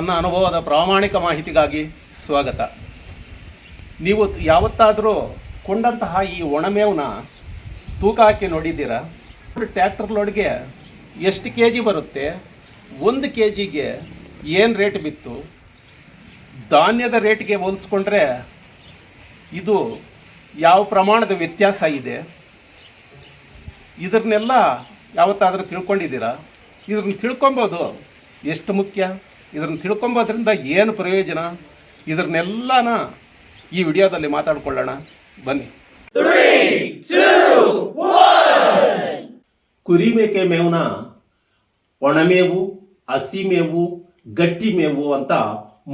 ನನ್ನ ಅನುಭವದ ಪ್ರಾಮಾಣಿಕ ಮಾಹಿತಿಗಾಗಿ ಸ್ವಾಗತ. ನೀವು ಯಾವತ್ತಾದರೂ ಕೊಂಡಂತಹ ಈ ಒಣಮೇವನ್ನ ತೂಕ ಹಾಕಿ ನೋಡಿದ್ದೀರಾ ಟ್ಯಾಕ್ಟರ್ ಲೋಡ್ಗೆ ಎಷ್ಟು ಕೆ ಜಿ ಬರುತ್ತೆ? ಒಂದು ಕೆ ಜಿಗೆ ಏನು ರೇಟ್ ಬಿತ್ತು? ಧಾನ್ಯದ ರೇಟ್ಗೆ ಹೋಲಿಸ್ಕೊಂಡ್ರೆ ಇದು ಯಾವ ಪ್ರಮಾಣದ ವ್ಯತ್ಯಾಸ ಇದೆ? ಇದನ್ನೆಲ್ಲ ಯಾವತ್ತಾದರೂ ತಿಳ್ಕೊಂಡಿದ್ದೀರಾ? ಇದನ್ನು ತಿಳ್ಕೊಬೋದು ಎಷ್ಟು ಮುಖ್ಯ? ಇದನ್ನು ತಿಳ್ಕೊಂಬೋದ್ರಿಂದ ಏನು ಪ್ರಯೋಜನ? ಇದನ್ನೆಲ್ಲನ ಈ ವಿಡಿಯೋದಲ್ಲಿ ಮಾತಾಡ್ಕೊಳ್ಳೋಣ. ಬನ್ನಿ. ಕುರಿ ಮೇಕೆ ಮೇವನ ಒಣಮೇವು ಹಸಿ ಮೇವು ಗಟ್ಟಿ ಮೇವು ಅಂತ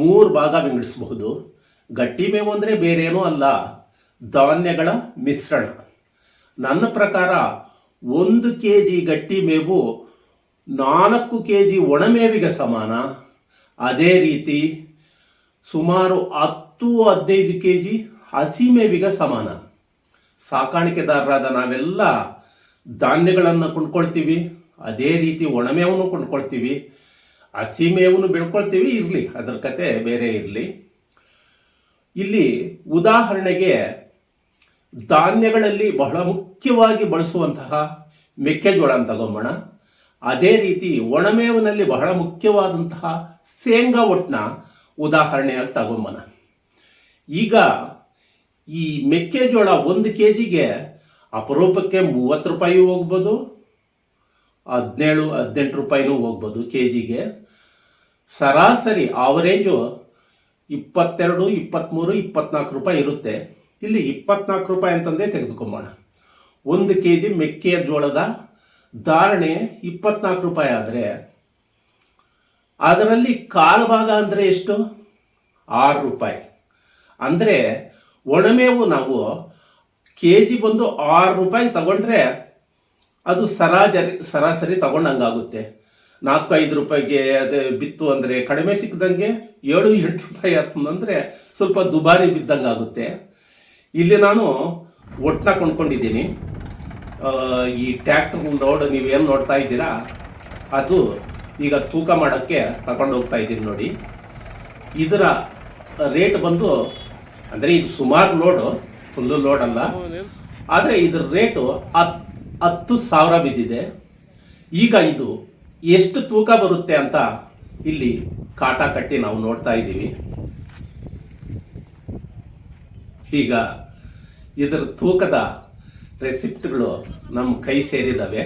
ಮೂರು ಭಾಗ ವಿಂಗಡಿಸಬಹುದು. ಗಟ್ಟಿ ಮೇವು ಅಂದರೆ ಬೇರೇನೂ ಅಲ್ಲ, ಧಾನ್ಯಗಳ ಮಿಶ್ರಣ. ನನ್ನ ಪ್ರಕಾರ ಒಂದು ಕೆ ಜಿ ಗಟ್ಟಿ ಮೇವು ನಾಲ್ಕು ಕೆ ಜಿ ಒಣಮೇವಿಗೆ ಸಮಾನ. ಅದೇ ರೀತಿ ಸುಮಾರು ಹತ್ತು ಹದಿನೈದು ಕೆ ಜಿ ಹಸಿ ಸಮಾನ. ಸಾಕಾಣಿಕೆದಾರರಾದ ನಾವೆಲ್ಲ ಧಾನ್ಯಗಳನ್ನು ಕೊಂಡ್ಕೊಳ್ತೀವಿ, ಅದೇ ರೀತಿ ಒಣಮೇವನ್ನು ಕೊಂಡ್ಕೊಳ್ತೀವಿ ಹಸಿ ಮೇವನ್ನು ಬೆಳ್ಕೊಳ್ತೀವಿ, ಇರಲಿ, ಅದರ ಕತೆ ಬೇರೆ ಇರಲಿ. ಇಲ್ಲಿ ಉದಾಹರಣೆಗೆ ಧಾನ್ಯಗಳಲ್ಲಿ ಬಹಳ ಮುಖ್ಯವಾಗಿ ಬಳಸುವಂತಹ ಮೆಕ್ಕೆಜೋಳ ಅಂತ ತಗೊಂಬೋಣ. ಅದೇ ರೀತಿ ಒಣಮೇವನಲ್ಲಿ ಬಹಳ ಮುಖ್ಯವಾದಂತಹ ಶೇಂಗಾ ಒಟ್ಟನ್ನ ಉದಾಹರಣೆಯಾಗಿ ತಗೊಂಬನ. ಈಗ ಈ ಮೆಕ್ಕೆಜೋಳ ಒಂದು ಕೆ ಜಿಗೆ ಅಪರೂಪಕ್ಕೆ ಮೂವತ್ತು ರೂಪಾಯಿ ಹೋಗ್ಬೋದು, ಹದಿನೇಳು, ಹದಿನೆಂಟು ರೂಪಾಯಿನೂ ಹೋಗ್ಬೋದು ಕೆ ಜಿಗೆ ಸರಾಸರಿ ಆವರೇಜು ಇಪ್ಪತ್ತೆರಡು ಇಪ್ಪತ್ತ್ಮೂರು ಇಪ್ಪತ್ನಾಲ್ಕು ರೂಪಾಯಿ ಇರುತ್ತೆ. ಇಲ್ಲಿ ಇಪ್ಪತ್ನಾಲ್ಕು ರೂಪಾಯಿ ಅಂತಂದೇ ತೆಗೆದುಕೊಂಬೋಣ. ಒಂದು ಕೆ ಜಿ ಮೆಕ್ಕೆಜೋಳದ ಧಾರಣೆ ಇಪ್ಪತ್ನಾಲ್ಕು ರೂಪಾಯಿ ಆದರೆ ಅದರಲ್ಲಿ ಕಾಲು ಭಾಗ ಅಂದರೆ ಎಷ್ಟು? ಆರು ರೂಪಾಯಿ. ಅಂದರೆ ಒಣಮೇವು ನಾವು ಕೆ ಜಿ ಬಂದು ಆರು ರೂಪಾಯಿ ತಗೊಂಡ್ರೆ ಅದು ಸರಾಸರಿ ಸರಾಸರಿ ತಗೊಂಡಂಗಾಗುತ್ತೆ. ನಾಲ್ಕು ಐದು ರೂಪಾಯಿಗೆ ಅದು ಬಿತ್ತು ಅಂದರೆ ಕಡಿಮೆ ಸಿಕ್ಕದಂಗೆ ಏಳು, ಎಂಟು ರೂಪಾಯಿ ಅಂತಂದರೆ ಸ್ವಲ್ಪ ದುಬಾರಿ ಬಿದ್ದಂಗೆ ಆಗುತ್ತೆ ಇಲ್ಲಿ ನಾನು ಒಟ್ಟನ್ನ ಕೊಂಡ್ಕೊಂಡಿದ್ದೀನಿ. ಈ ಟ್ಯಾಕ್ಟರ್ ರೋಡ್ ನೀವೇನು ನೋಡ್ತಾ ಇದ್ದೀರಾ? ಅದು ಈಗ ತೂಕ ಮಾಡೋಕ್ಕೆ ತಗೊಂಡು ಹೋಗ್ತಾ ಇದ್ದೀನಿ ನೋಡಿ. ಇದರ ರೇಟ್ ಬಂದು, ಅಂದರೆ ಇದು ಸುಮಾರು ಲೋಡು ಫುಲ್ಲು ಲೋಡ್ ಅಲ್ಲ. ಆದರೆ ಇದರ ರೇಟು ಹತ್, ಹತ್ತು ಸಾವಿರ ಬಿದ್ದಿದೆ. ಈಗ ಇದು ಎಷ್ಟು ತೂಕ ಬರುತ್ತೆ ಅಂತ ಇಲ್ಲಿ ಕಾಟ ಕಟ್ಟಿ ನಾವು ನೋಡ್ತಾ ಇದ್ದೀವಿ. ಈಗ ಇದರ ತೂಕದ ರೆಸಿಪ್ಟ್ಗಳು ನಮ್ಮ ಕೈ ಸೇರಿದಾವೆ.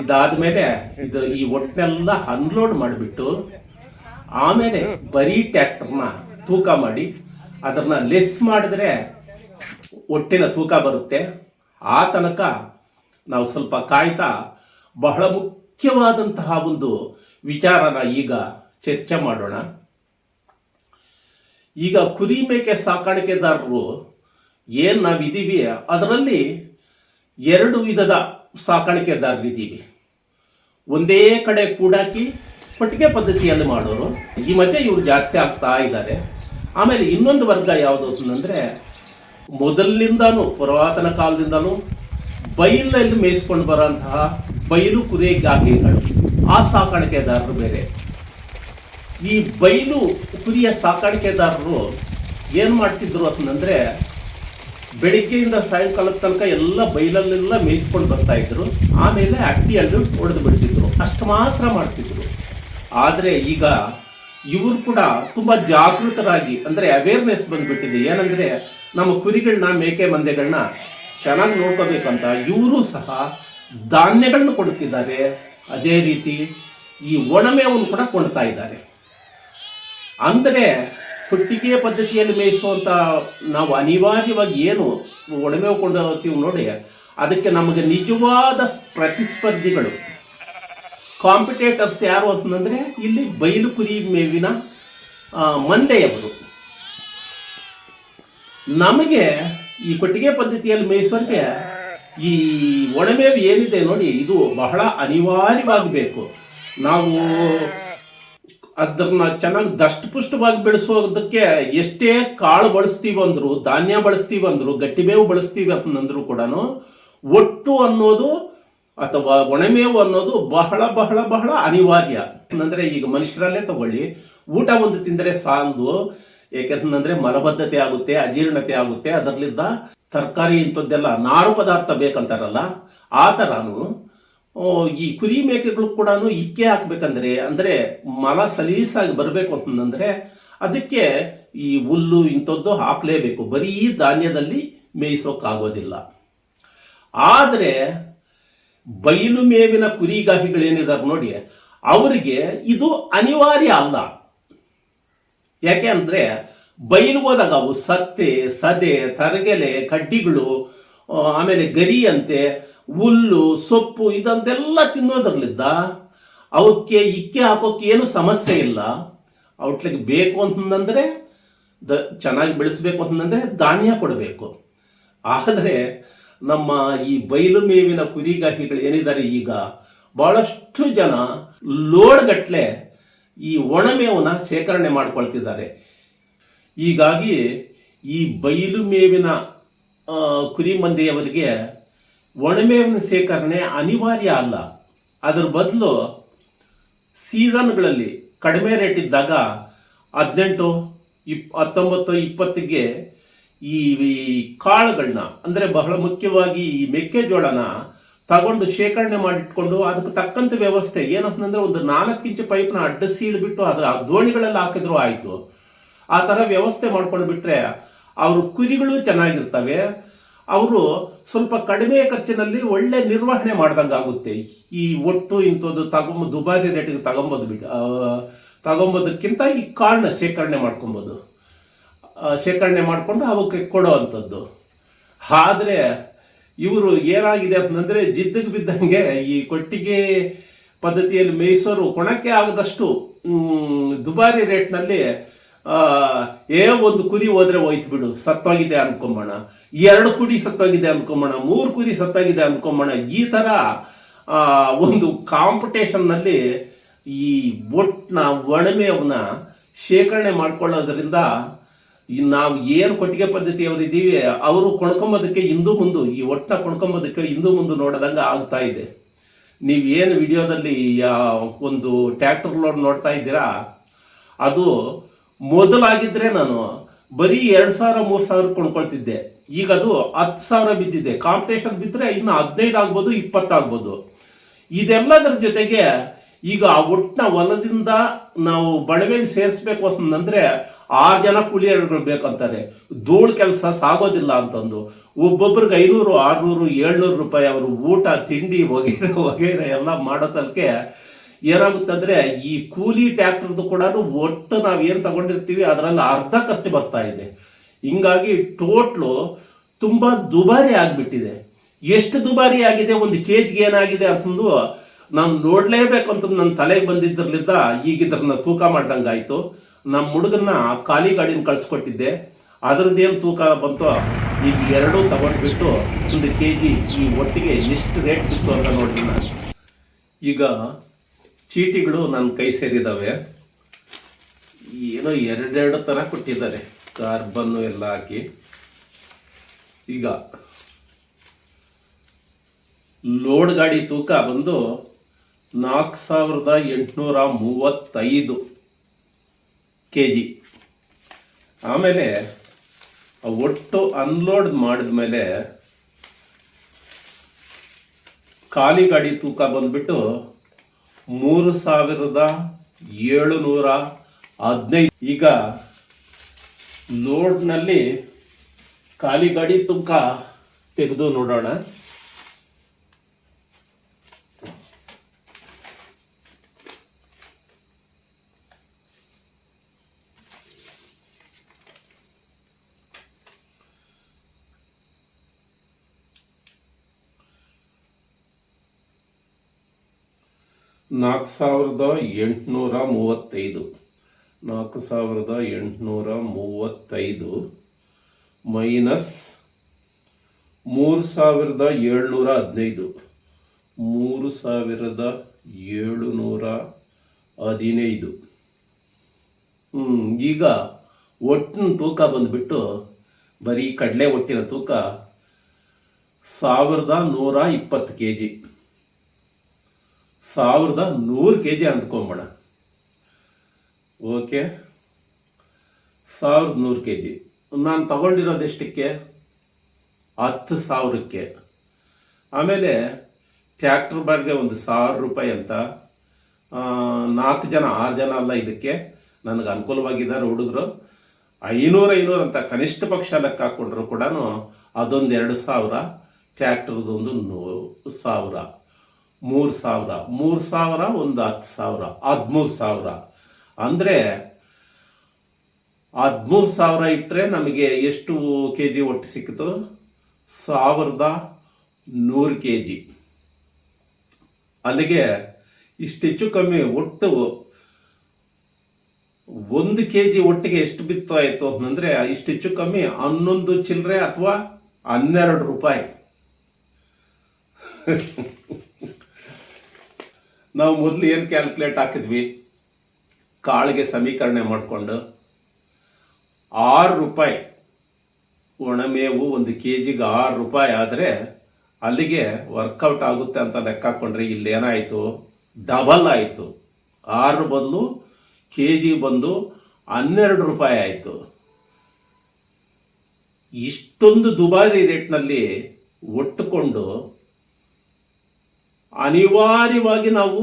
ಇದಾದ ಮೇಲೆ ಇದು ಈ ಒಟ್ಟನ್ನೆಲ್ಲ ಅನ್ಲೋಡ್ ಮಾಡಿಬಿಟ್ಟು ಆಮೇಲೆ ಬರೀ ಟ್ಯಾಕ್ಟರ್ನ ತೂಕ ಮಾಡಿ ಅದನ್ನ ಲೆಸ್ ಮಾಡಿದ್ರೆ ಒಟ್ಟಿನ ತೂಕ ಬರುತ್ತೆ. ಆ ತನಕ ನಾವು ಸ್ವಲ್ಪ ಕಾಯ್ತಾ ಬಹಳ ಮುಖ್ಯವಾದಂತಹ ಒಂದು ವಿಚಾರನ ಈಗ ಚರ್ಚೆ ಮಾಡೋಣ. ಈಗ ಕುರಿ ಮೇಕೆ ಸಾಕಾಣಿಕೆದಾರರು ಏನು ನಾವಿದ್ದೀವಿ, ಅದರಲ್ಲಿ ಎರಡು ವಿಧದ ಸಾಕಾಣಿಕೆದಾರರಿದ್ದೀವಿ. ಒಂದೇ ಕಡೆ ಕೂಡಾಕಿ ಪಟ್ಟಿಗೆ ಪದ್ಧತಿಯಲ್ಲಿ ಮಾಡೋರು. ಈ ಮಧ್ಯೆ ಇವರು ಜಾಸ್ತಿ ಆಗ್ತಾ ಇದ್ದಾರೆ. ಆಮೇಲೆ ಇನ್ನೊಂದು ವರ್ಗ ಯಾವುದು ಅಂತಂದರೆ ಮೊದಲಿನಿಂದನೂ ಪುರಾತನ ಕಾಲದಿಂದನೂ ಬೈಲಲ್ಲಿ ಮೇಯಿಸ್ಕೊಂಡು ಬರೋಂತಹ ಬೈಲು ಕುರಿಗಾಗಿಗಳು ಆ ಸಾಕಾಣಿಕೆದಾರರು ಬೇರೆ. ಈ ಬೈಲು ಕುರಿಯ ಸಾಕಾಣಿಕೆದಾರರು ಏನು ಮಾಡ್ತಿದ್ರು ಅಂತಂದರೆ ಬೆಳಿಗ್ಗೆಯಿಂದ ಸಾಯಂಕಾಲದ ತನಕ ಎಲ್ಲ ಬೈಲಲ್ಲೆಲ್ಲ ಮೇಯಿಸ್ಕೊಂಡು ಬರ್ತಾ ಇದ್ರು. ಆಮೇಲೆ ಅಟ್ಟಿಯಲ್ಲಿ ಹೊಡೆದು ಬಿಡ್ತಿದ್ರು. ಅಷ್ಟು ಮಾತ್ರ ಮಾಡ್ತಿದ್ರು. ಆದರೆ ಈಗ ಇವರು ಕೂಡ ತುಂಬ ಜಾಗೃತರಾಗಿ, ಅಂದರೆ ಅವೇರ್ನೆಸ್ ಬಂದ್ಬಿಟ್ಟಿದೆ. ಏನಂದರೆ ನಮ್ಮ ಕುರಿಗಳನ್ನ ಮೇಕೆ ಮಂದೆಗಳನ್ನ ಚೆನ್ನಾಗಿ ನೋಡ್ಕೋಬೇಕಂತ ಇವರು ಸಹ ಧಾನ್ಯಗಳನ್ನು ಕೊಡುತ್ತಿದ್ದಾರೆ. ಅದೇ ರೀತಿ ಈ ಒಣಮೇವನ್ನು ಕೂಡ ಕೊಡ್ತಾ ಇದ್ದಾರೆ. ಅಂದರೆ ಕೊಟ್ಟಿಗೆ ಪದ್ಧತಿಯಲ್ಲಿ ಮೇಯಿಸುವಂಥ ನಾವು ಅನಿವಾರ್ಯವಾಗಿ ಏನು ಒಡಮೆ ಕೊಂಡು ಹೋಗ್ತೀವಿ ನೋಡಿ, ಅದಕ್ಕೆ ನಮಗೆ ನಿಜವಾದ ಪ್ರತಿಸ್ಪರ್ಧಿಗಳು. ಕಾಂಪಿಟೇಟರ್ಸ್ ಯಾರು ಅಂತಂದರೆ, ಇಲ್ಲಿ ಬಯಲು ಕುರಿ ಮೇವಿನ ಮಂದೆಯವರು. ನಮಗೆ ಈ ಕೊಟ್ಟಿಗೆ ಪದ್ಧತಿಯಲ್ಲಿ ಮೇಯಿಸುವಂತೆ ಈ ಒಣಮೇವು ಏನಿದೆ ನೋಡಿ, ಇದು ಬಹಳ ಅನಿವಾರ್ಯವಾಗಬೇಕು. ನಾವು ಅದನ್ನ ಚೆನ್ನಾಗಿ ದಷ್ಟಪುಷ್ಟವಾಗಿ ಬೆಳೆಸೋದಕ್ಕೆ ಎಷ್ಟೇ ಕಾಳು ಬಳಸ್ತೀವಿ ಅಂದ್ರು, ಧಾನ್ಯ ಬಳಸ್ತೀವಿ ಅಂದ್ರು ಗಟ್ಟಿಬೇವು ಬಳಸ್ತೀವಿ ಅಂತಂದ್ರು ಕೂಡ ಒಟ್ಟು ಅನ್ನೋದು ಅಥವಾ ಒಣಮೇವು ಅನ್ನೋದು ಬಹಳ ಬಹಳ ಬಹಳ ಅನಿವಾರ್ಯ. ಅಂದರೆ ಈಗ ಮನುಷ್ಯರಲ್ಲೇ ತಗೊಳ್ಳಿ, ಊಟ ಒಂದು ತಿಂದರೆ ಸಾಲದು ಏಕೆಂತಂದ್ರೆ ಮಲಬದ್ಧತೆ ಆಗುತ್ತೆ, ಅಜೀರ್ಣತೆ ಆಗುತ್ತೆ, ಅದರಲ್ಲಿದ್ದ ತರಕಾರಿ ಇಂಥದ್ದೆಲ್ಲ ನಾರು ಪದಾರ್ಥ ಬೇಕಂತಾರಲ್ಲ, ಆ ಥರನು ಈ ಕುರಿ ಮೇಕೆಗಳು ಕೂಡ ಇಕ್ಕೆ ಹಾಕ್ಬೇಕಂದ್ರೆ, ಅಂದರೆ ಮಲ ಸಲೀಸಾಗಿ ಬರಬೇಕು ಅಂತಂದ್ರೆ ಅದಕ್ಕೆ ಈ ಹುಲ್ಲು ಇಂಥದ್ದು ಹಾಕಲೇಬೇಕು. ಬರೀ ಧಾನ್ಯದಲ್ಲಿ ಮೇಯಿಸೋಕ್ಕಾಗೋದಿಲ್ಲ ಆದರೆ ಬಯಲು ಮೇವಿನ ಕುರಿಗಾಹಿಗಳೇನಿದ್ದಾರೆ ನೋಡಿ, ಅವರಿಗೆ ಇದು ಅನಿವಾರ್ಯ ಅಲ್ಲ. ಯಾಕೆ ಅಂದರೆ ಬಯಲು ಹೋದಾಗ ಅವು ಸತ್ತೆ, ಸದೆ, ತರಗೆಲೆ, ಕಡ್ಡಿಗಳು ಆಮೇಲೆ ಗರಿ ಅಂತೆ ಹುಲ್ಲು, ಸೊಪ್ಪು ಇದಂತೆಲ್ಲ ತಿನ್ನೋದ್ರಲ್ಲಿದ್ದ ಅವಕ್ಕೆ ಇಕ್ಕೆ ಹಾಕೋಕೆ ಏನು ಸಮಸ್ಯೆ ಇಲ್ಲ. ಅವಟ್ಲಿಗೆ ಬೇಕು ಅಂತಂದರೆ ದ ಚೆನ್ನಾಗಿ ಬೆಳೆಸಬೇಕು ಅಂತಂದರೆ ಧಾನ್ಯ ಕೊಡಬೇಕು. ಆದರೆ ನಮ್ಮ ಈ ಬಯಲು ಮೇವಿನ ಕುರಿಗಾಹಿಗಳು ಏನಿದ್ದಾರೆ ಈಗ, ಬಹಳಷ್ಟು ಜನ ಲೋಡ್ಗಟ್ಲೆ ಈ ಒಣಮೇವನ್ನ ಶೇಖರಣೆ ಮಾಡ್ಕೊಳ್ತಿದ್ದಾರೆ. ಹೀಗಾಗಿ ಈ ಬಯಲು ಮೇವಿನ ಕುರಿ ಮಂದಿಯವರಿಗೆ ಒಣಮೇವಿನ ಶೇಖರಣೆ ಅನಿವಾರ್ಯ ಅಲ್ಲ. ಅದರ ಬದಲು ಸೀಸನ್ಗಳಲ್ಲಿ ಕಡಿಮೆ ರೇಟ್ ಇದ್ದಾಗ ಹದಿನೆಂಟು, ಇಪ್, ಹತ್ತೊಂಬತ್ತು, ಇಪ್ಪತ್ತಿಗೆ ಈ ಕಾಳುಗಳನ್ನ ಅಂದರೆ ಬಹಳ ಮುಖ್ಯವಾಗಿ ಈ ಮೆಕ್ಕೆಜೋಳನ ತಗೊಂಡು ಶೇಖರಣೆ ಮಾಡಿಟ್ಕೊಂಡು ಅದಕ್ಕೆ ತಕ್ಕಂಥ ವ್ಯವಸ್ಥೆ. ಏನಂತಂದ್ರೆ ಒಂದು ನಾಲ್ಕು ಇಂಚು ಪೈಪ್ನ ಅಡ್ಡ ಸೀಳ್ಬಿಟ್ಟು ಅದರ ದೋಣಿಗಳೆಲ್ಲ ದೋಣಿಗಳಲ್ಲಿ ಹಾಕಿದ್ರು ಆಯಿತು. ಆ ಥರ ವ್ಯವಸ್ಥೆ ಮಾಡ್ಕೊಂಡು ಬಿಟ್ರೆ ಅವರು ಕುರಿಗಳು ಚೆನ್ನಾಗಿರ್ತವೆ. ಅವರು ಸ್ವಲ್ಪ ಕಡಿಮೆ ಖರ್ಚಿನಲ್ಲಿ ಒಳ್ಳೆ ನಿರ್ವಹಣೆ ಮಾಡ್ದಂಗೆ ಆಗುತ್ತೆ. ಈ ಒಟ್ಟು ಇಂಥದ್ದು ತಗೊಂಬ, ದುಬಾರಿ ರೇಟಿಗೆ ತಗೊಂಬೋದು ಬಿಟ್ಟು ತಗೊಂಬೋದಕ್ಕಿಂತ ಈ ಕಾಳನ್ನ ಶೇಖರಣೆ ಮಾಡ್ಕೊಬೋದು. ಶೇಖರಣೆ ಮಾಡಿಕೊಂಡು ಅವಕ್ಕೆ ಕೊಡೋ ಅಂಥದ್ದು. ಆದರೆ ಇವರು ಏನಾಗಿದೆ ಅಂತಂದರೆ ಜಿದ್ದಿಗೆ ಬಿದ್ದಂಗೆ ಈ ಕೊಟ್ಟಿಗೆ ಪದ್ಧತಿಯಲ್ಲಿ ಮೇಯಿಸೋರು ಕೊಣಕ್ಕೆ ಆಗದಷ್ಟು ದುಬಾರಿ ರೇಟ್ನಲ್ಲಿ ಏ ಒಂದು ಕುರಿ ಹೋದರೆ ಹೋಯ್ತು ಬಿಡು, ಸತ್ತೋಗಿದೆ ಅನ್ಕೊಂಬೋಣ. ಎರಡು ಕುರಿ ಸತ್ತೋಗಿದೆ ಅನ್ಕೊಂಬೋಣ ಮೂರು ಕುರಿ ಸತ್ತೋಗಿದೆ ಅನ್ಕೊಂಬೋಣ ಈ ಥರ ಒಂದು ಕಾಂಪಿಟೇಷನ್ನಲ್ಲಿ ಈ ಒಟ್ನ ಒಣಮೆಯವನ್ನ ಶೇಖರಣೆ ಮಾಡ್ಕೊಳ್ಳೋದ್ರಿಂದ ನಾವು ಏನು ಕೊಟ್ಟಿಗೆ ಪದ್ಧತಿ ಇದ್ದೀವಿ ಅವರು ಕೊಂಡ್ಕೊಂಬೋದಕ್ಕೆ ಹಿಂದೂ ಮುಂದು, ಈ ಒಟ್ಟನ್ನ ಕೊಂಡ್ಕೊಂಬೋದಕ್ಕೆ ಹಿಂದೂ ಮುಂದು ನೋಡಿದಂಗೆ ಆಗ್ತಾ ಇದೆ. ನೀವು ಏನು ವಿಡಿಯೋದಲ್ಲಿ ಒಂದು ಟ್ರ್ಯಾಕ್ಟರ್ ಲೋಡ್ ನೋಡ್ತಾ ಇದ್ದೀರಾ? ಅದು ಮೊದಲಾಗಿದ್ರೆ ನಾನು ಬರೀ ಎರಡು ಸಾವಿರ, ಮೂರು ಸಾವಿರ ಕೊಂಡ್ಕೊಳ್ತಿದ್ದೆ. ಈಗ ಅದು ಹತ್ತು ಸಾವಿರ ಬಿದ್ದಿದೆ. ಕಾಂಪಿಟೇಷನ್ ಬಿದ್ದರೆ ಇನ್ನು ಹದಿನೈದು ಆಗ್ಬೋದು ಇಪ್ಪತ್ತಾಗ್ಬೋದು ಇದೆಲ್ಲದರ ಜೊತೆಗೆ ಈಗ ಆ ಒಟ್ಟಿನ ಹೊಲದಿಂದ ನಾವು ಬಡವೆಗೆ ಸೇರಿಸ್ಬೇಕು ಅಂತಂದ್ರೆ ಆರು ಜನ ಕೂಲಿಯರ್ಗಳು ಬೇಕಂತಾರೆ. ಧೂಳು ಕೆಲಸ ಸಾಗೋದಿಲ್ಲ ಅಂತಂದು. ಒಬ್ಬೊಬ್ರಿಗೆ ಐನೂರು, ಆರುನೂರು, ಏಳ್ನೂರು ರೂಪಾಯಿ ಅವರು ಊಟ, ತಿಂಡಿ ವಗೇರೆ ಹೊಗೆರೆ ಎಲ್ಲ ತನಕ ಏನಾಗುತ್ತಂದ್ರೆ ಈ ಕೂಲಿ ಟ್ಯಾಕ್ಟರ್ದು ಕೂಡ ಒಟ್ಟು ನಾವು ಏನು ತಗೊಂಡಿರ್ತೀವಿ, ಅದರಲ್ಲಿ ಅರ್ಧ ಖರ್ಚು ಬರ್ತಾ ಇದೆ. ಹಿಂಗಾಗಿ ಟೋಟ್ಲು ತುಂಬ ದುಬಾರಿ ಆಗಿಬಿಟ್ಟಿದೆ. ಎಷ್ಟು ದುಬಾರಿ ಆಗಿದೆ, ಒಂದು ಕೆ ಜಿಗೆ ಏನಾಗಿದೆ ಅಂತಂದು ನಾನು ನೋಡಲೇಬೇಕು ಅಂತ ನನ್ನ ತಲೆಗೆ ಬಂದಿದ್ದರಲ್ಲಿದ್ದ ಈಗ ಇದ್ರನ್ನ ತೂಕ ಆಯಿತು. ನಮ್ಮ ಹುಡುಗನ್ನ ಖಾಲಿ ಗಾಡಿನ ಕಳಿಸ್ಕೊಟ್ಟಿದ್ದೆ. ಅದರದ್ದೇನು ತೂಕ ಬಂತೋ ಈಗ ಎರಡು ತಗೊಂಡ್ಬಿಟ್ಟು ಒಂದು ಕೆ ಜಿ ಈ ಒಟ್ಟಿಗೆ ಎಷ್ಟು ರೇಟ್ ಬಿತ್ತು ಅಂತ ನೋಡ್ರಿ ನಾನು. ಈಗ ಚೀಟಿಗಳು ನನ್ನ ಕೈ ಸೇರಿದ್ದಾವೆ ಏನೋ ಎರಡೆರಡು ಥರ ಕೊಟ್ಟಿದ್ದಾರೆ. ಕಾರ್ಬನ್ನು ಎಲ್ಲ ಹಾಕಿ ಈಗ ಲೋಡ್ ಗಾಡಿ ತೂಕ ಬಂದು ನಾಲ್ಕು ಸಾವಿರದ ಎಂಟುನೂರ ಮೂವತ್ತೈದು ಕೆ ಜಿ ಆಮೇಲೆ ಒಟ್ಟು ಅನ್ಲೋಡ್ ಮಾಡಿದ ಮೇಲೆ ಖಾಲಿ ಗಾಡಿ ತೂಕ ಬಂದ್ಬಿಟ್ಟು ಮೂರು ಸಾವಿರದ ಏಳುನೂರ ಹದಿನೈದು. ಈಗ ಲೋಡ್ನಲ್ಲಿ ಖಾಲಿ ಗಾಡಿ ತುಂಕ ತೆಗೆದು ನೋಡೋಣ. ನಾಲ್ಕು ಸಾವಿರದ ಎಂಟುನೂರ ಮೂವತ್ತೈದು. ನಾಲ್ಕು ಸಾವಿರದ ಎಂಟುನೂರ ಮೂವತ್ತೈದು ಮೈನಸ್ ಮೂರು ಸಾವಿರದ ಏಳ್ನೂರ ಹದಿನೈದು. ಮೂರು ಸಾವಿರದ ಏಳುನೂರ ಹದಿನೈದು. ಈಗ ಒಟ್ಟಿನ ತೂಕ ಬಂದುಬಿಟ್ಟು ಬರೀ ಕಡಲೆ ಒಟ್ಟಿನ ತೂಕ ಸಾವಿರದ ನೂರ ಇಪ್ಪತ್ತು ಕೆ ಜಿ ಸಾವಿರದ ನೂರು ಕೆ ಜಿ ಅಂದ್ಕೊಂಬೋಣ ಓಕೆ. ಸಾವಿರದ ನೂರು ಕೆ ಜಿ ನಾನು ತಗೊಂಡಿರೋದು ಎಷ್ಟಕ್ಕೆ ಹತ್ತು ಸಾವಿರಕ್ಕೆ. ಆಮೇಲೆ ಟ್ಯಾಕ್ಟ್ರ್ ಬಾಡಿಗೆ ಒಂದು ಸಾವಿರ ರೂಪಾಯಿ ಅಂತ. ನಾಲ್ಕು ಜನ, ಆರು ಜನ ಅಲ್ಲ ಇದಕ್ಕೆ. ನನಗೆ ಅನುಕೂಲವಾಗಿದ್ದಾರೆ ಹುಡುಗರು. ಐನೂರು ಐನೂರು ಅಂತ ಕನಿಷ್ಠ ಪಕ್ಷ ಲೆಕ್ಕ ಹಾಕೊಂಡ್ರು ಕೂಡ ಅದೊಂದು ಎರಡು ಸಾವಿರ ಟ್ಯಾಕ್ಟ್ರದೊಂದು ನೂ, ಸಾವಿರ, ಮೂರು ಸಾವಿರ. ಮೂರು ಸಾವಿರ, ಒಂದು ಹತ್ತು ಸಾವಿರ, ಹದಿಮೂರು ಸಾವಿರ. ಅಂದರೆ ಹದಿಮೂರು ಸಾವಿರ ಇಟ್ಟರೆ ನಮಗೆ ಎಷ್ಟು ಕೆ ಜಿ ಒಟ್ಟು ಸಿಕ್ಕಿತು? ಸಾವಿರದ ನೂರು ಕೆ ಜಿ ಅಲ್ಲಿಗೆ ಇಷ್ಟು ಹೆಚ್ಚು ಕಮ್ಮಿ, ಒಟ್ಟು ಒಂದು ಕೆ ಜಿ ಒಟ್ಟಿಗೆ ಎಷ್ಟು ಬಿತ್ತು ಆಯಿತು ಅಂತಂದರೆ ಇಷ್ಟು ಹೆಚ್ಚು ಕಮ್ಮಿ ಹನ್ನೊಂದು ಚಿಲ್ಲರೆ ಅಥವಾ ಹನ್ನೆರಡು ರೂಪಾಯಿ. ನಾವು ಮೊದಲು ಏನು ಕ್ಯಾಲ್ಕುಲೇಟ್ ಹಾಕಿದ್ವಿ? ಕಾಳಿಗೆ ಸಮೀಕರಣೆ ಮಾಡಿಕೊಂಡು ಆರು ರೂಪಾಯಿ ಒಣಮೇವು ಒಂದು ಕೆ ಜಿಗೆ ಆರು ರೂಪಾಯಿ ಆದರೆ ಅಲ್ಲಿಗೆ ವರ್ಕೌಟ್ ಆಗುತ್ತೆ ಅಂತ ಲೆಕ್ಕ ಹಾಕ್ಕೊಂಡ್ರೆ ಇಲ್ಲಿ ಏನಾಯಿತು? ಡಬಲ್ ಆಯಿತು. ಆರು ಬದಲು ಕೆ ಜಿ ಬಂದು ಹನ್ನೆರಡು ರೂಪಾಯಿ ಆಯಿತು. ಇಷ್ಟೊಂದು ದುಬಾರಿ ರೇಟ್ನಲ್ಲಿ ಒಟ್ಟುಕೊಂಡು ಅನಿವಾರ್ಯವಾಗಿ ನಾವು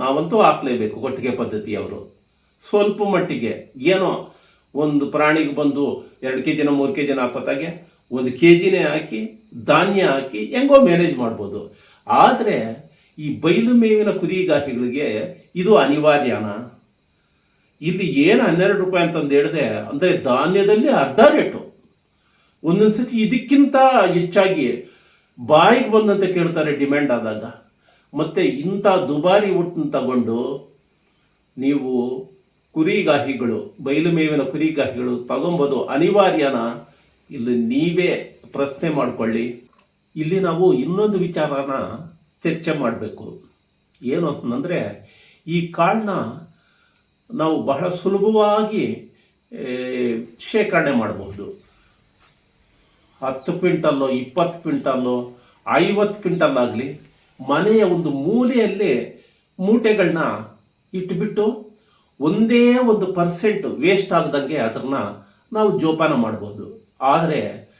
ನಾವಂತೂ ಹಾಕ್ಲೇಬೇಕು ಕೊಟ್ಟಿಗೆ ಪದ್ಧತಿಯವರು ಸ್ವಲ್ಪ ಮಟ್ಟಿಗೆ ಏನೋ ಒಂದು ಪ್ರಾಣಿಗೆ ಬಂದು ಎರಡು ಕೆ ಜಿನ ಮೂರು ಕೆ ಜಿನ ಹಾಕೋತಾಗೆ ಒಂದು ಕೆ ಜಿನೇ ಹಾಕಿ, ಧಾನ್ಯ ಹಾಕಿ ಹೆಂಗೋ ಮ್ಯಾನೇಜ್ ಮಾಡ್ಬೋದು. ಆದರೆ ಈ ಬಯಲು ಮೇವಿನ ಕುರಿಗಾಹಿಗಳಿಗೆ ಇದು ಅನಿವಾರ್ಯನ? ಇಲ್ಲಿ ಏನು ಹನ್ನೆರಡು ರೂಪಾಯಿ ಅಂತಂದು ಹೇಳಿದೆ, ಅಂದರೆ ಧಾನ್ಯದಲ್ಲಿ ಅರ್ಧ ರೇಟು. ಒಂದೊಂದು ಸತಿ ಇದಕ್ಕಿಂತ ಹೆಚ್ಚಾಗಿ ಬಾಯಿಗೆ ಬಂದಂತೆ ಕೇಳ್ತಾರೆ ಡಿಮ್ಯಾಂಡ್ ಆದಾಗ. ಮತ್ತು ಇಂಥ ದುಬಾರಿ ಊಟನ ತಗೊಂಡು ನೀವು ಕುರಿಗಾಹಿಗಳು, ಬಯಲು ಮೇವಿನ ಕುರಿಗಾಹಿಗಳು ತಗೊಂಬೋದು. ಅನಿವಾರ್ಯನ ಇಲ್ಲಿ ನೀವೇ ಪ್ರಶ್ನೆ ಮಾಡಿಕೊಳ್ಳಿ. ಇಲ್ಲಿ ನಾವು ಇನ್ನೊಂದು ವಿಚಾರನ ಚರ್ಚೆ ಮಾಡಬೇಕು. ಏನು ಅಂತಂದರೆ, ಈ ಕಾಳನ್ನ ನಾವು ಬಹಳ ಸುಲಭವಾಗಿ ಶೇಖರಣೆ ಮಾಡಬಹುದು. ಹತ್ತು ಕ್ವಿಂಟಲ್ಲೋ ಇಪ್ಪತ್ತು ಕ್ವಿಂಟಲ್ಲೋ ಐವತ್ತು ಕ್ವಿಂಟಲ್ ಆಗಲಿ ಮನೆಯ ಒಂದು ಮೂಲೆಯಲ್ಲಿ ಮೂಟೆಗಳನ್ನ ಇಟ್ಬಿಟ್ಟು ಒಂದೇ ಒಂದು ಪರ್ಸೆಂಟ್ ವೇಸ್ಟ್ ಆಗದಂಗೆ ಅದನ್ನು ನಾವು ಜೋಪಾನ ಮಾಡ್ಬೋದು. ಆದರೆ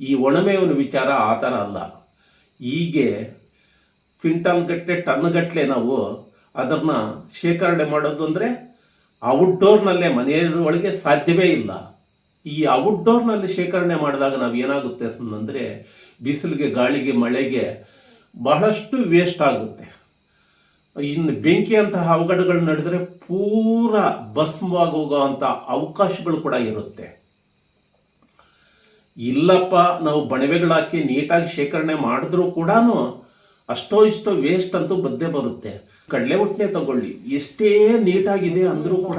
ಈ ಒಣಮೆಯವನ ವಿಚಾರ ಆ ಥರ ಅಲ್ಲ. ಹೀಗೆ ಕ್ವಿಂಟಲ್ ಟನ್ಗಟ್ಟಲೆ ಟನ್ ಗಟ್ಟಲೆ ನಾವು ಅದನ್ನು ಶೇಖರಣೆ ಮಾಡೋದು ಅಂದರೆ ಔಟ್ಡೋರ್ನಲ್ಲೇ ಮನೆಯ ಒಳಗೆ ಸಾಧ್ಯವೇ ಇಲ್ಲ. ಈ ಔಟ್ಡೋರ್ನಲ್ಲಿ ಶೇಖರಣೆ ಮಾಡಿದಾಗ ನಾವು ಏನಾಗುತ್ತೆ ಅಂತಂದರೆ, ಬಿಸಿಲಿಗೆ, ಗಾಳಿಗೆ, ಮಳೆಗೆ ಬಹಳಷ್ಟು ವೇಸ್ಟ್ ಆಗುತ್ತೆ. ಇನ್ನು ಬೆಂಕಿಯಂತಹ ಅವಘಡಗಳು ನಡೆದರೆ ಪೂರ ಭಸ್ಮವಾಗಿ ಹೋಗುವಂಥ ಅವಕಾಶಗಳು ಕೂಡ ಇರುತ್ತೆ. ಇಲ್ಲಪ್ಪ, ನಾವು ಬಣವೆಗಳಾಕಿ ನೀಟಾಗಿ ಶೇಖರಣೆ ಮಾಡಿದ್ರೂ ಕೂಡ ಅಷ್ಟೋ ಇಷ್ಟೋ ವೇಸ್ಟ್ ಅಂತೂ ಬದ್ದೇ ಬರುತ್ತೆ. ಕಡಲೆ ಉಟ್ಟನೆ ತಗೊಳ್ಳಿ, ಎಷ್ಟೇ ನೀಟಾಗಿದೆ ಅಂದರೂ ಕೂಡ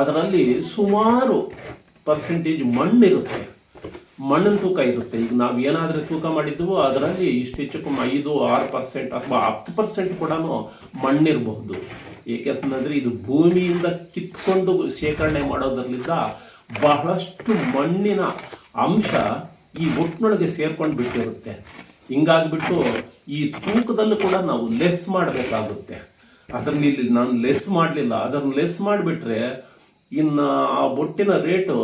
ಅದರಲ್ಲಿ ಸುಮಾರು ಪರ್ಸೆಂಟೇಜ್ ಮಣ್ಣಿರುತ್ತೆ. ಮಣ್ಣಿನ ತೂಕ ಇರುತ್ತೆ. ಈಗ ನಾವು ಏನಾದರೂ ತೂಕ ಮಾಡಿದ್ವು ಅದರಲ್ಲಿ ಇಷ್ಟು ಹೆಚ್ಚು ಕಮ್ಮಿ ಐದು, ಆರು ಪರ್ಸೆಂಟ್ ಅಥವಾ ಹತ್ತು ಪರ್ಸೆಂಟ್ ಕೂಡ ಮಣ್ಣಿರಬಹುದು. ಏಕೆಂತಂದರೆ ಇದು ಭೂಮಿಯಿಂದ ಕಿತ್ಕೊಂಡು ಶೇಖರಣೆ ಮಾಡೋದ್ರಲ್ಲಿಂದ ಬಹಳಷ್ಟು ಮಣ್ಣಿನ ಅಂಶ ಈ ಒಟ್ಟಿನೊಳಗೆ ಸೇರ್ಕೊಂಡು ಬಿಟ್ಟಿರುತ್ತೆ. ಹಿಂಗಾಗ್ಬಿಟ್ಟು ಈ ತೂಕದಲ್ಲೂ ಕೂಡ ನಾವು ಲೆಸ್ ಮಾಡಬೇಕಾಗುತ್ತೆ. ಇಲ್ಲಿ ನಾನು ಲೆಸ್ ಮಾಡಲಿಲ್ಲ. ಅದನ್ನು ಲೆಸ್ ಮಾಡಿಬಿಟ್ರೆ ಇನ್ನು ಆ ಬೊಟ್ಟಿನ ರೇಟು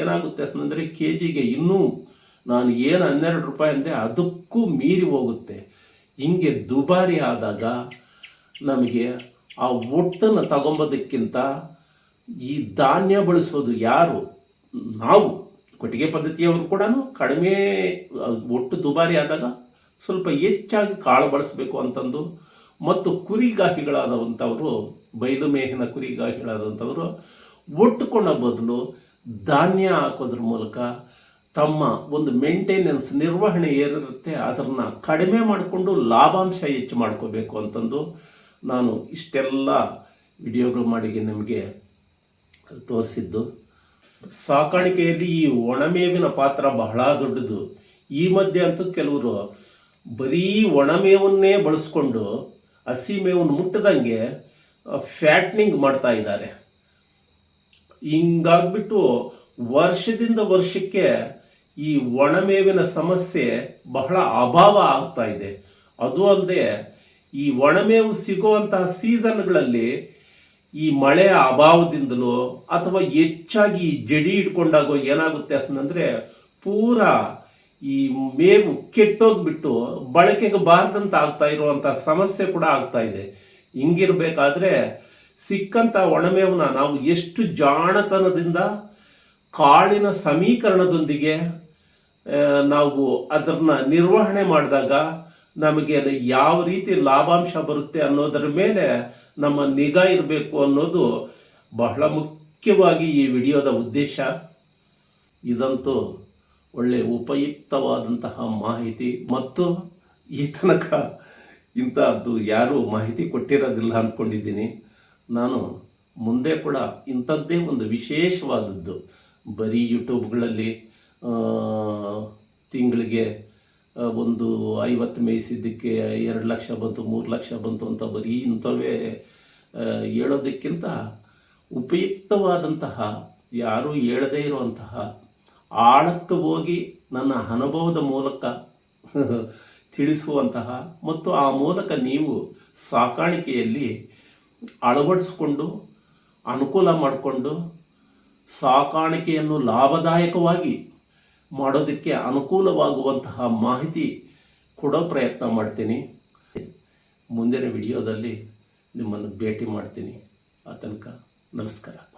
ಏನಾಗುತ್ತೆ ಅಂತಂದರೆ ಕೆ ಜಿಗೆ ಇನ್ನೂ ನಾನು ಏನು ಹನ್ನೆರಡು ರೂಪಾಯಿ ಅಂದೆ ಅದಕ್ಕೂ ಮೀರಿ ಹೋಗುತ್ತೆ. ಹಿಂಗೆ ದುಬಾರಿ ಆದಾಗ ನಮಗೆ ಆ ಒಟ್ಟನ್ನು ತಗೊಂಬೋದಕ್ಕಿಂತ ಈ ಧಾನ್ಯ ಬಳಸೋದು ಯಾರು? ನಾವು. ಕೊಟ್ಟಿಗೆ ಪದ್ಧತಿಯವರು ಕೂಡ ಕಡಿಮೆ ಒಟ್ಟು ದುಬಾರಿ ಆದಾಗ ಸ್ವಲ್ಪ ಹೆಚ್ಚಾಗಿ ಕಾಳು ಬಳಸಬೇಕು ಅಂತಂದು ಮತ್ತು ಕುರಿಗಾಹಿಗಳಾದವಂಥವರು ಬಯಲು ಮೇಹಿನ ಕುರಿಗಾಹಿಗಳಾದಂಥವರು ಒಟ್ಟುಕೊಂಡ ಬದಲು ಧಾನ್ಯ ಹಾಕೋದ್ರ ಮೂಲಕ ತಮ್ಮ ಒಂದು ಮೇಂಟೆನೆನ್ಸ್ ನಿರ್ವಹಣೆ ಏನಿರುತ್ತೆ ಅದನ್ನು ಕಡಿಮೆ ಮಾಡಿಕೊಂಡು ಲಾಭಾಂಶ ಹೆಚ್ಚು ಮಾಡ್ಕೋಬೇಕು ಅಂತಂದು ನಾನು ಇಷ್ಟೆಲ್ಲ ವಿಡಿಯೋಗಳು ಮಾಡಿ ನಿಮಗೆ ತೋರಿಸಿದ್ದು. ಸಾಕಾಣಿಕೆಯಲ್ಲಿ ಈ ಒಣಮೇವಿನ ಪಾತ್ರ ಬಹಳ ದೊಡ್ಡದು. ಈ ಮಧ್ಯೆ ಅಂತೂ ಕೆಲವರು ಬರೀ ಒಣಮೇವನ್ನೇ ಬಳಸ್ಕೊಂಡು ಹಸಿ ಮೇವನ್ನು ಮುಟ್ಟದಂಗೆ ಫ್ಯಾಟ್ನಿಂಗ್ ಮಾಡ್ತಾ ಇದ್ದಾರೆ. ಹಿಂಗಾಗ್ಬಿಟ್ಟು ವರ್ಷದಿಂದ ವರ್ಷಕ್ಕೆ ಈ ಒಣಮೇವಿನ ಸಮಸ್ಯೆ ಬಹಳ ಅಭಾವ ಆಗ್ತಾ ಇದೆ. ಅದು ಅಲ್ಲದೆ ಈ ಒಣಮೇವು ಸಿಗುವಂತಹ ಸೀಸನ್ಗಳಲ್ಲಿ ಈ ಮಳೆಯ ಅಭಾವದಿಂದಲೋ ಅಥವಾ ಹೆಚ್ಚಾಗಿ ಜಡಿ ಹಿಡ್ಕೊಂಡಾಗೋ ಏನಾಗುತ್ತೆ ಅಂತಂದರೆ ಪೂರ ಈ ಮೇವು ಕೆಟ್ಟೋಗ್ಬಿಟ್ಟು ಬಳಕೆಗೆ ಬಾರದಂತ ಆಗ್ತಾ ಇರುವಂಥ ಸಮಸ್ಯೆ ಕೂಡ ಆಗ್ತಾ ಇದೆ. ಹಿಂಗಿರ್ಬೇಕಾದ್ರೆ ಸಿಕ್ಕಂಥ ಒಣಮೇವನ್ನ ನಾವು ಎಷ್ಟು ಜಾಣತನದಿಂದ ಕಾಳಿನ ಸಮೀಕರಣದೊಂದಿಗೆ ನಾವು ಅದನ್ನ ನಿರ್ವಹಣೆ ಮಾಡಿದಾಗ ನಮಗೆ ಯಾವ ರೀತಿ ಲಾಭಾಂಶ ಬರುತ್ತೆ ಅನ್ನೋದರ ಮೇಲೆ ನಮ್ಮ ನಿಗಾ ಇರಬೇಕು ಅನ್ನೋದು ಬಹಳ ಮುಖ್ಯವಾಗಿ ಈ ವಿಡಿಯೋದ ಉದ್ದೇಶ. ಇದಂತೂ ಒಳ್ಳೆ ಉಪಯುಕ್ತವಾದಂತಹ ಮಾಹಿತಿ ಮತ್ತು ಈ ತನಕ ಇಂಥದ್ದು ಯಾರೂ ಮಾಹಿತಿ ಕೊಟ್ಟಿರೋದಿಲ್ಲ ಅಂದ್ಕೊಂಡಿದ್ದೀನಿ. ನಾನು ಮುಂದೆ ಕೂಡ ಇಂಥದ್ದೇ ಒಂದು ವಿಶೇಷವಾದದ್ದು. ಬರೀ ಯೂಟ್ಯೂಬ್ಗಳಲ್ಲಿ ತಿಂಗಳಿಗೆ ಒಂದು ಐವತ್ತು ಮೇಯಿಸಿದ್ದಕ್ಕೆ ಎರಡು ಲಕ್ಷ ಬಂತು, ಮೂರು ಲಕ್ಷ ಬಂತು ಅಂತ ಬರೀ ಇಂಥವೇ ಹೇಳೋದಕ್ಕಿಂತ ಉಪಯುಕ್ತವಾದಂತಹ, ಯಾರೂ ಹೇಳದೇ ಇರುವಂತಹ, ಆಳಕ್ಕೆ ಹೋಗಿ ನನ್ನ ಅನುಭವದ ಮೂಲಕ ತಿಳಿಸುವಂತಹ, ಮತ್ತು ಆ ಮೂಲಕ ನೀವು ಸಾಕಾಣಿಕೆಯಲ್ಲಿ ಅಳವಡಿಸ್ಕೊಂಡು, ಅನುಕೂಲ ಮಾಡಿಕೊಂಡು, ಸಾಕಾಣಿಕೆಯನ್ನು ಲಾಭದಾಯಕವಾಗಿ ಮಾಡೋದಕ್ಕೆ ಅನುಕೂಲವಾಗುವಂತಹ ಮಾಹಿತಿ ಕೊಡೋ ಪ್ರಯತ್ನ ಮಾಡ್ತೀನಿ. ಮುಂದಿನ ವಿಡಿಯೋದಲ್ಲಿ ನಿಮ್ಮನ್ನು ಭೇಟಿ ಮಾಡ್ತೀನಿ. ಆ ತನಕ ನಮಸ್ಕಾರ.